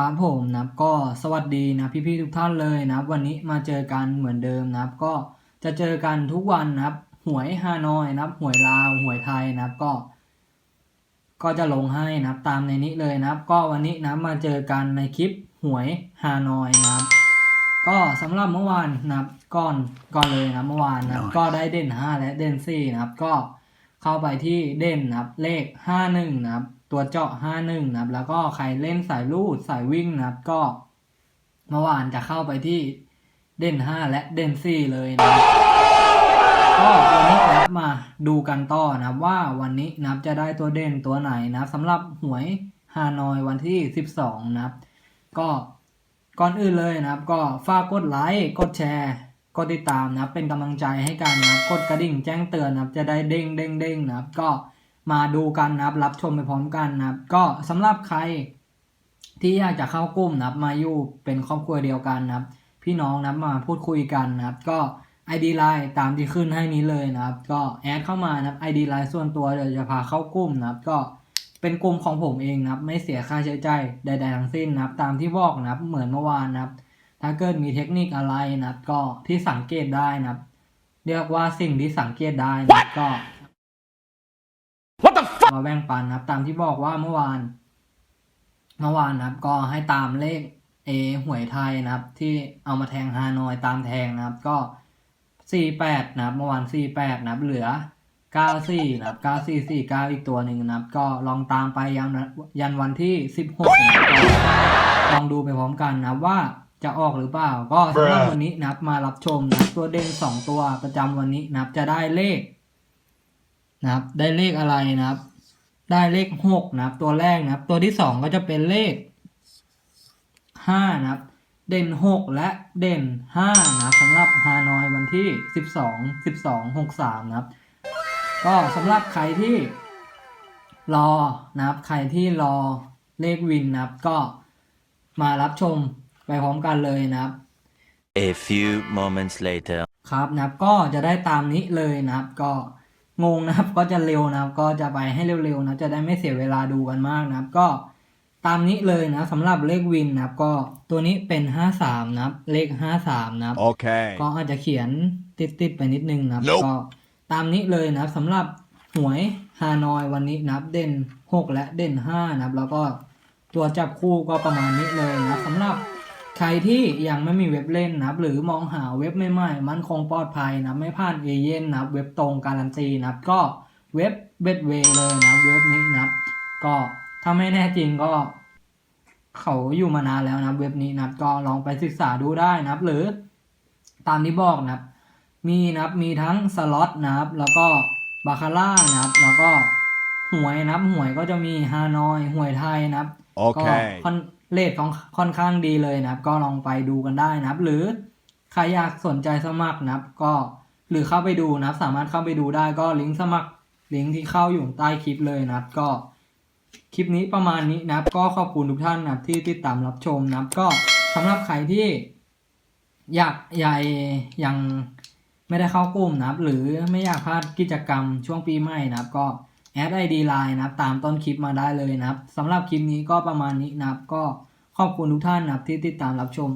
ครับผมนะครับก็สวัสดีนะพี่ๆทุกท่านเลยนะครับ วันนี้มาเจอกันเหมือนเดิมนะครับ ก็จะเจอกันทุกวันนะครับ หวยฮานอยนะครับ หวยลาวหวยไทยนะครับก็ ก็จะลงให้นะครับตามในนี้เลยนะครับ ก็วันนี้นะมาเจอกันในคลิปหวยฮานอยนะครับ ก็สำหรับเมื่อวานนะครับก่อนก่อนเลยนะเมื่อวานนะครับ ก็ได้เด่น 5 และเด่น4นะครับ ก็เข้าไปที่เด่นนะครับ เลข 51นะครับ ตัวเจาะ 51 นะครับ แล้วก็ใครเล่นสายลูดสายวิ่งนะครับ ก็เมื่อวานจะเข้าไปที่เด่น 5 และเด่น 4 เลยนะครับก็วันนี้นะครับมาดูกันต่อนะครับว่าวันนี้นะครับจะได้ตัวเด่นตัวไหนนะครับสำหรับหวยฮานอยวันที่ 12 นะครับ ก็ก่อนอื่นเลยนะครับ ก็ฝากกดไลค์กดแชร์กดติดตามนะครับเป็นกำลังใจให้กันนะครับกดกระดิ่งแจ้งเตือนนะครับจะได้เด้งเด้งเด้งนะครับก็ มาดูกันนะครับ รับชมไปพร้อมกันนะครับ ก็สำหรับใครที่อยากจะเข้ากลุ่มนะครับ มาอยู่เป็นครอบครัวเดียวกันนะครับ พี่น้องนับมาพูดคุยกันนะครับ ก็ ID Line ตามที่ขึ้นให้นี้เลยนะครับ ก็แอดเข้ามานะครับ ID Line ส่วนตัวเดี๋ยวจะพาเข้ากลุ่มนะครับ ก็เป็นกลุ่มของผมเองนะครับ ไม่เสียค่าใช้จ่ายใด ๆ ทั้งสิ้นนะครับ ตามที่บอกนะครับ เหมือนเมื่อวานนะครับ ถ้าเกิดมีเทคนิคอะไรนะครับ ก็ที่สังเกตได้นะครับ เรียกว่าสิ่งที่สังเกตได้นะครับก็ มาแบ่งปันนะครับ ตามที่บอกว่าเมื่อวาน เมื่อวานนะครับ ก็ให้ตามเลขเอหวยไทยนะครับ ที่เอามาแทงฮานอยตามแทงนะครับ ก็สี่แปดนะครับ เมื่อวานสี่แปดนะครับ เหลือเก้าสี่นะครับเก้าสี่สี่เก้าอีกตัวหนึ่งนะครับ ก็ลองตามไปยันยันวันที่สิบหกนะครับก็ลองดูไปพร้อมกันนะครับว่าจะออกหรือเปล่า ก็สำหรับวันนี้นะครับ มารับชมนะครับตัวเด่นสองตัวประจำวันนี้นะครับ จะได้เลขนะครับ ได้เลขอะไรนะครับ ได้เลขหกนะครับ ตัวแรกนะครับ ตัวที่สองก็จะเป็นเลขห้านะครับ เด่นหกและเด่นห้านะครับสำหรับฮานอยวันที่สิบสองสิบสองหกสามนะครับ ก็สำหรับใครที่รอนะครับ ใครที่รอเลขวินนะครับ ก็มารับชมไปพร้อมกันเลยนะครับ A few moments later. ครับนะครับก็จะได้ตามนี้เลยนะครับก็ งงนะครับ ก็จะเร็วนะครับ ก็จะไปให้เร็วๆนะจะได้ไม่เสียเวลาดูกันมากนะครับ ก็ตามนี้เลยนะสำหรับเลขวินนะครับ ก็ตัวนี้เป็นห้าสามนะครับ เลขห้าสามนะครับ Okay. ก็อาจจะเขียนติดๆไปนิดนึงนะครับ Nope ก็ตามนี้เลยนะครับสำหรับหวยฮานอยวันนี้นะครับ เด่นหกและเด่นห้านะครับ แล้วก็ตัวจับคู่ก็ประมาณนี้เลยนะครับสำหรับ ใครที่ยังไม่มีเว็บเล่นนะครับ หรือมองหาเว็บใหม่ๆ มั่นคงปลอดภัยนะครับไม่ผ่านเอเย่นนะครับเว็บตรงการันตีนะครับ ก็เว็บเบดเวเลยนะครับเว็บนี้นะครับ ก็ถ้าไม่แน่จริงก็ เขาอยู่มานานแล้วนะครับเว็บนี้นะครับ ก็ลองไปศึกษาดูได้นะครับ หรือตามที่บอกนะครับ มีนะครับมีทั้งสล็อตนะครับ แล้วก็บาคาร่านะครับ แล้วก็หวยนะครับหวยก็จะมีฮานอยหวยไทยนะครับโอเคก็ค่อน เลทของค่อนข้างดีเลยนะครับ ก็ลองไปดูกันได้นะครับ หรือใครอยากสนใจสมัครนะครับ ก็หรือเข้าไปดูนะครับ สามารถเข้าไปดูได้ก็ลิงก์สมัครลิงก์ที่เข้าอยู่ใต้คลิปเลยนะครับ ก็คลิปนี้ประมาณนี้นะครับ ก็ขอบคุณทุกท่านนะครับที่ติดตามรับชมนะครับ ก็สำหรับใครที่อยากใหญ่ยังไม่ได้เข้ากลุ่มนะครับ หรือไม่อยากพลาดกิจกรรมช่วงปีใหม่นะครับ ก็ แอดไอดีไลน์นะครับตามต้นคลิปมาได้เลยนะครับสำหรับคลิปนี้ก็ประมาณนี้นะครับ ก็ขอบคุณทุกท่านนะครับที่ติดตามรับชม